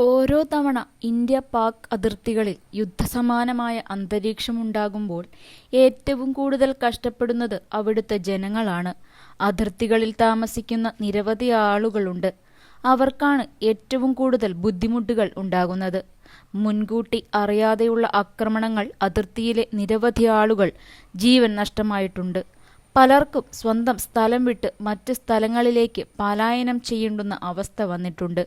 ഓരോ തവണ ഇന്ത്യ പാക് അതിർത്തികളിൽ യുദ്ധസമാനമായ അന്തരീക്ഷമുണ്ടാകുമ്പോൾ ഏറ്റവും കൂടുതൽ കഷ്ടപ്പെടുന്നത് അവിടുത്തെ ജനങ്ങളാണ്. അതിർത്തികളിൽ താമസിക്കുന്ന നിരവധി ആളുകളുണ്ട്. അവർക്കാണ് ഏറ്റവും കൂടുതൽ ബുദ്ധിമുട്ടുകൾ ഉണ്ടാകുന്നത്. മുൻകൂട്ടി അറിയാതെയുള്ള ആക്രമണങ്ങൾ അതിർത്തിയിലെ നിരവധി ആളുകൾ ജീവൻ നഷ്ടമായിട്ടുണ്ട്. പലർക്കും സ്വന്തം സ്ഥലം വിട്ട് മറ്റ് സ്ഥലങ്ങളിലേക്ക് പലായനം ചെയ്യേണ്ടുന്ന അവസ്ഥ വന്നിട്ടുണ്ട്.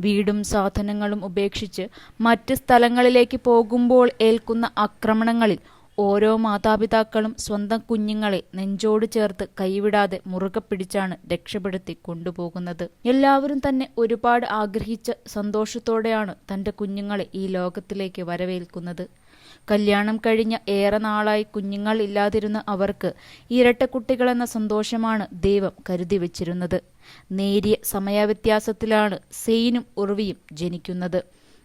വീടും സാധനങ്ങളും ഉപേക്ഷിച്ച് മറ്റ് സ്ഥലങ്ങളിലേക്ക് പോകുമ്പോൾ ഏൽക്കുന്ന ആക്രമണങ്ങളിൽ ഓരോ മാതാപിതാക്കളും സ്വന്തം കുഞ്ഞുങ്ങളെ നെഞ്ചോട് ചേർത്ത് കൈവിടാതെ മുറുകെ പിടിച്ചാണ് രക്ഷപ്പെടുത്തി കൊണ്ടുപോകുന്നത്. എല്ലാവരും തന്നെ ഒരുപാട് ആഗ്രഹിച്ച സന്തോഷത്തോടെയാണ് തന്റെ കുഞ്ഞുങ്ങളെ ഈ ലോകത്തിലേക്ക് വരവേൽക്കുന്നത്. കല്യാണം കഴിഞ്ഞ ഏറെ നാളായി കുഞ്ഞുങ്ങൾ ഇല്ലാതിരുന്ന അവർക്ക് ഇരട്ടക്കുട്ടികളെന്ന സന്തോഷമാണ് ദൈവം കരുതി വച്ചിരുന്നത്. നേരിയ സമയവ്യത്യാസത്തിലാണ് സെയിനും ഉർവിയും ജനിക്കുന്നത്.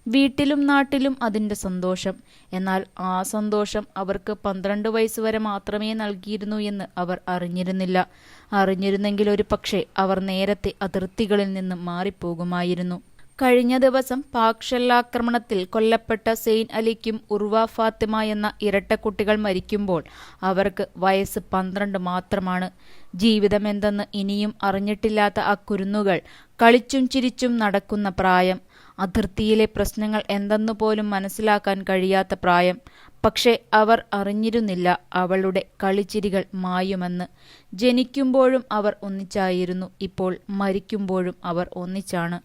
വീട്ടിലും നാട്ടിലും അതിന്റെ സന്തോഷം. എന്നാൽ ആ സന്തോഷം അവർക്ക് പന്ത്രണ്ട് വയസ്സ് വരെ മാത്രമേ നൽകിയിരുന്നു എന്ന് അവർ അറിഞ്ഞിരുന്നില്ല. അറിഞ്ഞിരുന്നെങ്കിൽ ഒരു പക്ഷേ അവർ നേരത്തെ അതിർത്തികളിൽ നിന്ന് മാറിപ്പോകുമായിരുന്നു. കഴിഞ്ഞ ദിവസം പാക് ഷെല്ലാക്രമണത്തിൽ കൊല്ലപ്പെട്ട സെയിൻ അലിക്കും ഉർവ ഫാത്തിമ എന്ന ഇരട്ടക്കുട്ടികൾ മരിക്കുമ്പോൾ അവർക്ക് വയസ്സ് പന്ത്രണ്ട് മാത്രമാണ്. ജീവിതമെന്തെന്ന് ഇനിയും അറിഞ്ഞിട്ടില്ലാത്ത ആ കുരുന്നുകൾ കളിച്ചും ചിരിച്ചും നടക്കുന്ന പ്രായം അതിർത്തിയിലെ പ്രശ്നങ്ങൾ എന്തെന്നു പോലും മനസ്സിലാക്കാൻ കഴിയാത്ത പ്രായം. പക്ഷേ അവർ അറിഞ്ഞിരുന്നില്ല അവളുടെ കളിച്ചിരികൾ മായുമെന്ന്. ജനിക്കുമ്പോഴും അവർ ഒന്നിച്ചായിരുന്നു. ഇപ്പോൾ മരിക്കുമ്പോഴും അവർ ഒന്നിച്ചാണ്.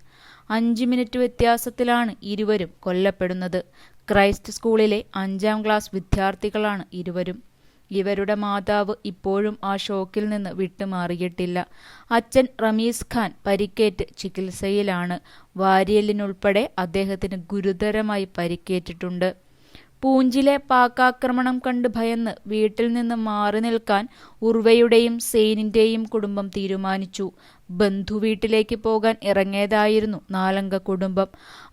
അഞ്ച് മിനിറ്റ് വ്യത്യാസത്തിലാണ് ഇരുവരും കൊല്ലപ്പെടുന്നത്. ക്രൈസ്റ്റ് സ്കൂളിലെ അഞ്ചാം ക്ലാസ് വിദ്യാർത്ഥികളാണ് ഇരുവരും. ഇവരുടെ മാതാവ് ഇപ്പോഴും ആ ഷോക്കിൽ നിന്ന് വിട്ടുമാറിയിട്ടില്ല. അച്ഛൻ റമീസ് ഖാൻ പരിക്കേറ്റ് ചികിത്സയിലാണ്. വാരിയലിനുൾപ്പെടെ അദ്ദേഹത്തിന് ഗുരുതരമായി പരിക്കേറ്റിട്ടുണ്ട്. പൂഞ്ചിലെ പാക്കാക്രമണം കണ്ട് ഭയന്ന് വീട്ടിൽ നിന്ന് മാറി നിൽക്കാൻ ഉർവയുടെയും സെയിനിന്റെയും കുടുംബം തീരുമാനിച്ചു. ബന്ധു വീട്ടിലേക്ക് പോകാൻ ഇറങ്ങിയതായിരുന്നു നാലംഗ കുടുംബം.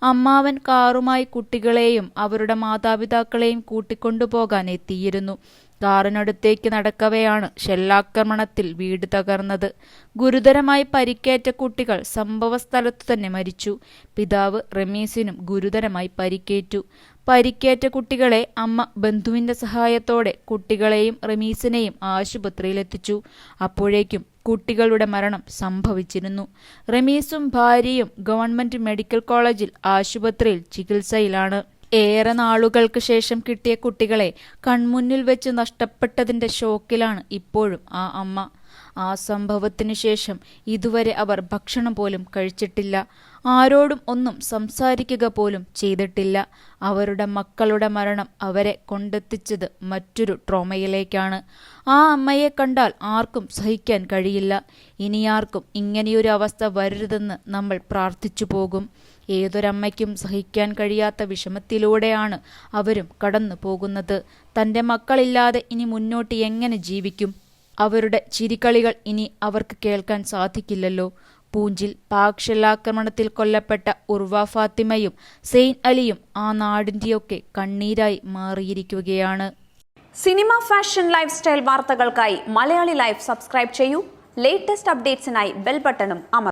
അമ്മാവൻ കാറുമായി കുട്ടികളെയും അവരുടെ മാതാപിതാക്കളെയും കൂട്ടിക്കൊണ്ടുപോകാൻ എത്തിയിരുന്നു. കാറിനടുത്തേക്ക് നടക്കവെയാണ് ഷെല്ലാക്രമണത്തിൽ വീട് തകർന്നത്. ഗുരുതരമായി പരിക്കേറ്റ കുട്ടികൾ സംഭവസ്ഥലത്തു തന്നെ മരിച്ചു. പിതാവ് റമീസിനും ഗുരുതരമായി പരിക്കേറ്റു. പരിക്കേറ്റ കുട്ടികളെ അമ്മ ബന്ധുവിന്റെ സഹായത്തോടെ കുട്ടികളെയും റമീസിനെയും ആശുപത്രിയിലെത്തിച്ചു. അപ്പോഴേക്കും കുട്ടികളുടെ മരണം സംഭവിച്ചിരുന്നു. റമീസും ഭാര്യയും ഗവൺമെന്റ് മെഡിക്കൽ കോളേജിൽ ആശുപത്രിയിൽ ചികിത്സയിലാണ്. ഏറെ നാളുകൾക്ക് ശേഷം കിട്ടിയ കുട്ടികളെ കൺമുന്നിൽ വെച്ച് നഷ്ടപ്പെട്ടതിന്റെ ഷോക്കിലാണ് ഇപ്പോഴും ആ അമ്മ. ആ സംഭവത്തിനു ശേഷം ഇതുവരെ അവർ ഭക്ഷണം പോലും കഴിച്ചിട്ടില്ല. ആരോടും ഒന്നും സംസാരിക്കുക പോലും ചെയ്തിട്ടില്ല. അവരുടെ മക്കളുടെ മരണം അവരെ കൊണ്ടെത്തിച്ചത് മറ്റൊരു ട്രോമയിലേക്കാണ്. ആ അമ്മയെ കണ്ടാൽ ആർക്കും സഹിക്കാൻ കഴിയില്ല. ഇനിയാർക്കും ഇങ്ങനെയൊരു അവസ്ഥ വരരുതെന്ന് നമ്മൾ പ്രാർത്ഥിച്ചു പോകും. ഏതൊരമ്മയ്ക്കും സഹിക്കാൻ കഴിയാത്ത വിഷമത്തിലൂടെയാണ് അവരും കടന്നു പോകുന്നത്. തന്റെ മക്കളില്ലാതെ ഇനി മുന്നോട്ട് എങ്ങനെ ജീവിക്കും? അവരുടെ ചിരിക്കളികൾ ഇനി അവർക്ക് കേൾക്കാൻ സാധിക്കില്ലല്ലോ. പൂഞ്ചിൽ പാക് ഷെല്ലാക്രമണത്തിൽ കൊല്ലപ്പെട്ട ഉർവ ഫാത്തിമയും സെയിൻ അലിയും ആ നാടിന്റെയൊക്കെ കണ്ണീരായി മാറിയിരിക്കുകയാണ്. സിനിമ ഫാഷൻ ലൈഫ് സ്റ്റൈൽ വാർത്തകൾക്കായി മലയാളി ലൈഫ് സബ്സ്ക്രൈബ് ചെയ്യൂ. ലേറ്റസ്റ്റ് അപ്ഡേറ്റ്സിനായി ബെൽ ബട്ടണും അമർ